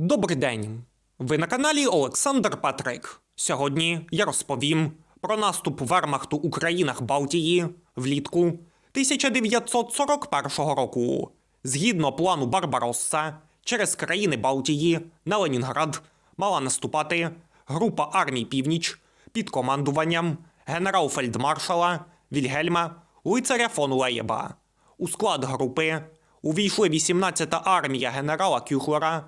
Добрий день! Ви на каналі Олександр Патрик. Сьогодні я розповім про наступ Вермахту у країнах Балтії влітку 1941 року. Згідно плану Барбаросса, через країни Балтії на Ленінград мала наступати група армій Північ під командуванням генерал-фельдмаршала Вільгельма Лицаря фон Леєба. У склад групи увійшли 18-та армія генерала Кюхлера,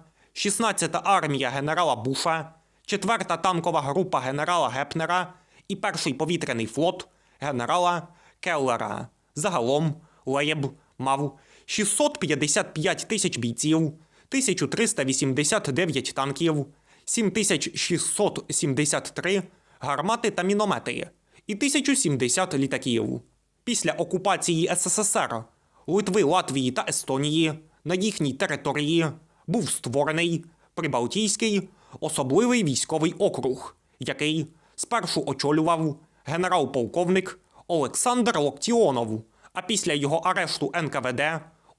16-та армія генерала Буша, 4-та танкова група генерала Гепнера і перший повітряний флот генерала Келлера. Загалом Леєб мав 655 тисяч бійців, 1389 танків, 7673 гармати та міномети і 1070 літаків. Після окупації СССР, Литви, Латвії та Естонії на їхній території був створений Прибалтійський особливий військовий округ, який спершу очолював генерал-полковник Олександр Локтіонов, а після його арешту НКВД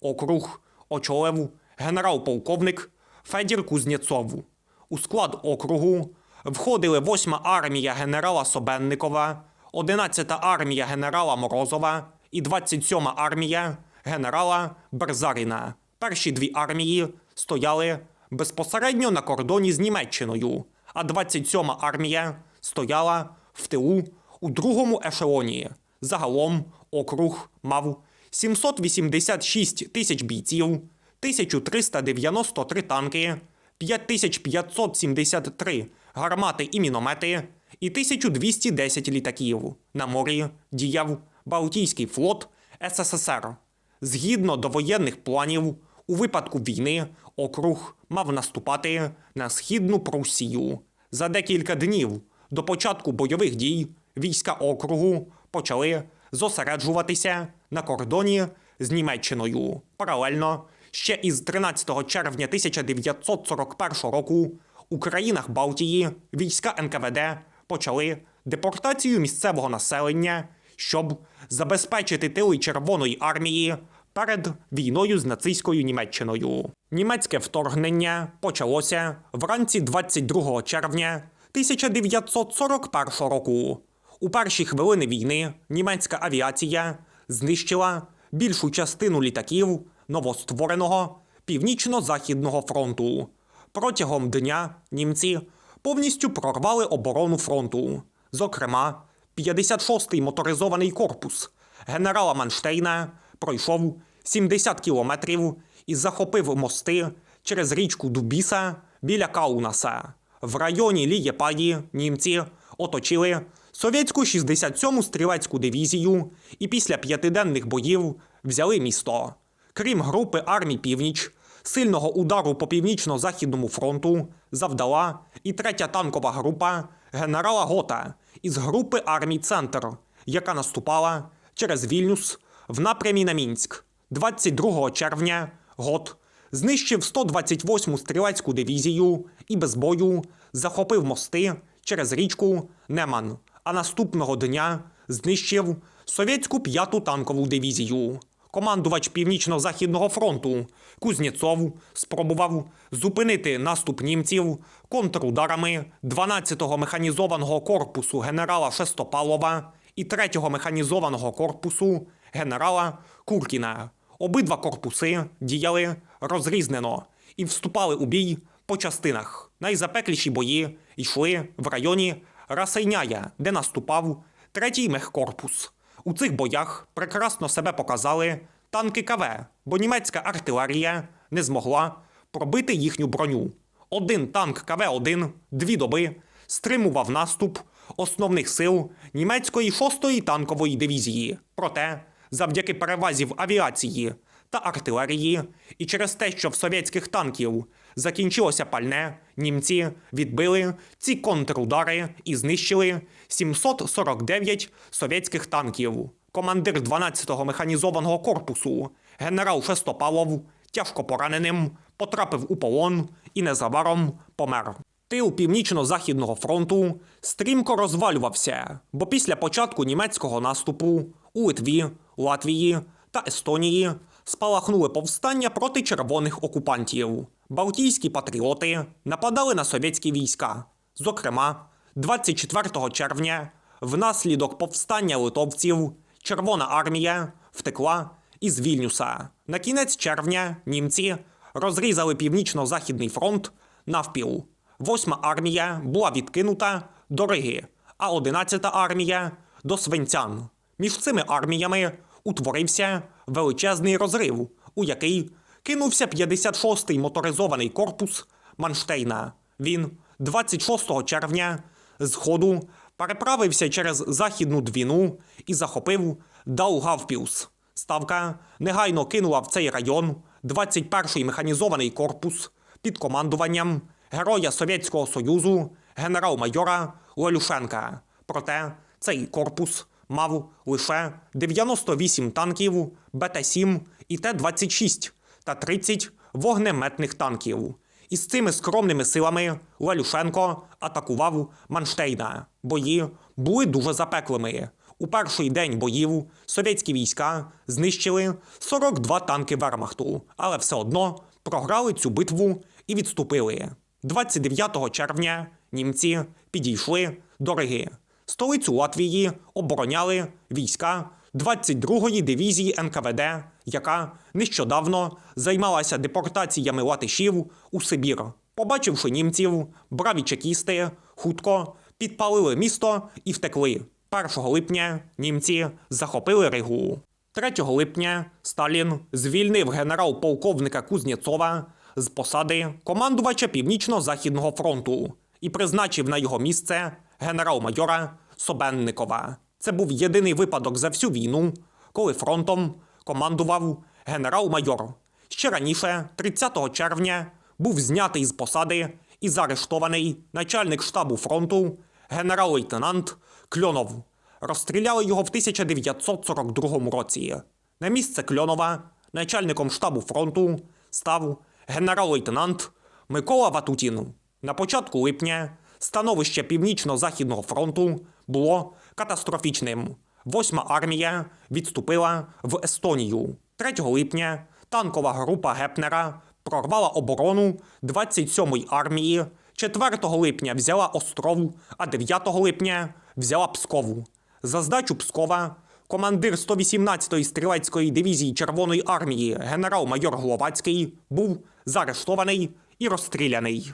округ очолив генерал-полковник Федір Кузнєцов. У склад округу входили 8-ма армія генерала Собенникова, 11-та армія генерала Морозова і 27-ма армія генерала Берзаріна. Перші дві армії стояли безпосередньо на кордоні з Німеччиною, а 27-ма армія стояла в тилу у другому ешелоні. Загалом округ мав 786 тисяч бійців, 1393 танки, 5573 гармати і міномети і 1210 літаків. На морі діяв Балтійський флот СССР. Згідно довоєнних планів, у випадку війни округ мав наступати на східну Прусію. За декілька днів до початку бойових дій війська округу почали зосереджуватися на кордоні з Німеччиною. Паралельно ще із 13 червня 1941 року у країнах Балтії війська НКВД почали депортацію місцевого населення, щоб забезпечити тили Червоної армії перед війною з нацистською Німеччиною. Німецьке вторгнення почалося вранці 22 червня 1941 року. У перші хвилини війни німецька авіація знищила більшу частину літаків новоствореного північно-західного фронту. Протягом дня німці повністю прорвали оборону фронту. Зокрема, 56-й моторизований корпус генерала Манштейна пройшов 70 кілометрів і захопив мости через річку Дубіса біля Каунаса. В районі Лієпаді німці оточили совєтську 67-му стрілецьку дивізію і після п'ятиденних боїв взяли місто. Крім групи армій Північ, сильного удару по північно-західному фронту завдала і третя танкова група генерала Гота із групи армій Центр, яка наступала через Вільнюс в напрямі на Мінськ. 22 червня Гот знищив 128-му стрілецьку дивізію і без бою захопив мости через річку Неман, а наступного дня знищив совєтську 5-ту танкову дивізію. Командувач Північно-Західного фронту Кузнєцов спробував зупинити наступ німців контрударами 12-го механізованого корпусу генерала Шестопалова і 3-го механізованого корпусу генерала Куркіна. Обидва корпуси діяли розрізнено і вступали у бій по частинах. Найзапекліші бої йшли в районі Расейняя, де наступав третій мехкорпус. У цих боях прекрасно себе показали танки КВ, бо німецька артилерія не змогла пробити їхню броню. Один танк КВ-1 дві доби стримував наступ основних сил німецької 6-ї танкової дивізії. Проте, завдяки перевазі в авіації та артилерії, і через те, що в совєтських танків закінчилося пальне, німці відбили ці контрудари і знищили 749 совєтських танків. Командир 12-го механізованого корпусу генерал Шестопалов тяжко пораненим потрапив у полон і незабаром помер. Тил північно-західного фронту стрімко розвалювався, бо після початку німецького наступу у Литві, Латвії та Естонії спалахнули повстання проти червоних окупантів. Балтійські патріоти нападали на совєтські війська. Зокрема, 24 червня, внаслідок повстання литовців, Червона армія втекла із Вільнюса. На кінець червня німці розрізали північно-західний фронт навпіл. Восьма армія була відкинута до Риги, а 11-та армія до Свинцян. Між цими арміями утворився величезний розрив, у який кинувся 56-й моторизований корпус Манштейна. Він 26 червня з ходу переправився через західну двіну і захопив Даугавпілс. Ставка негайно кинула в цей район 21-й механізований корпус під командуванням героя Совєтського Союзу генерал-майора Лелюшенка. Проте цей корпус мав лише 98 танків БТ-7 і Т-26 та 30 вогнеметних танків. Із цими скромними силами Лелюшенко атакував Манштейна. Бої були дуже запеклими. У перший день боїв совєтські війська знищили 42 танки Вермахту, але все одно програли цю битву і відступили. 29 червня німці підійшли до Риги. Столицю Латвії обороняли війська 22-ї дивізії НКВД, яка нещодавно займалася депортаціями латишів у Сибір. Побачивши німців, браві чекісти хутко підпалили місто і втекли. 1 липня німці захопили Ригу. 3 липня Сталін звільнив генерал-полковника Кузнєцова з посади командувача Північно-Західного фронту і призначив на його місце генерал-майора Собенникова. Це був єдиний випадок за всю війну, коли фронтом командував генерал-майор. Ще раніше, 30 червня, був знятий з посади і заарештований начальник штабу фронту генерал-лейтенант Кльонов. Розстріляли його в 1942 році. На місце Кльонова начальником штабу фронту став генерал-лейтенант Микола Ватутін. На початку липня становище Північно-Західного фронту було катастрофічним. Восьма армія відступила в Естонію. 3 липня танкова група Гепнера прорвала оборону 27-ї армії. 4 липня взяла Остров, а 9 липня взяла Пскову. За здачу Пскова командир 118-ї стрілецької дивізії Червоної армії генерал-майор Гловацький був заарештований і розстріляний.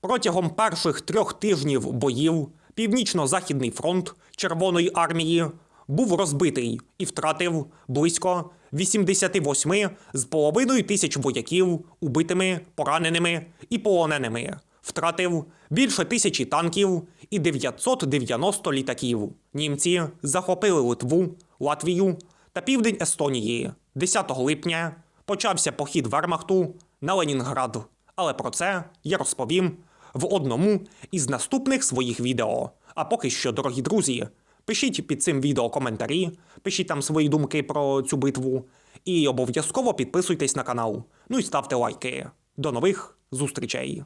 Протягом перших трьох тижнів боїв Північно-Західний фронт Червоної армії був розбитий і втратив близько 88 з половиною тисяч вояків убитими, пораненими і полоненими. Втратив більше тисячі танків і 990 літаків. Німці захопили Литву, Латвію та південь Естонії. 10 липня почався похід Вермахту на Ленінград. Але про це я розповім в одному із наступних своїх відео. А поки що, дорогі друзі, пишіть під цим відео коментарі, пишіть там свої думки про цю битву. І обов'язково підписуйтесь на канал. Ну і ставте лайки. До нових зустрічей!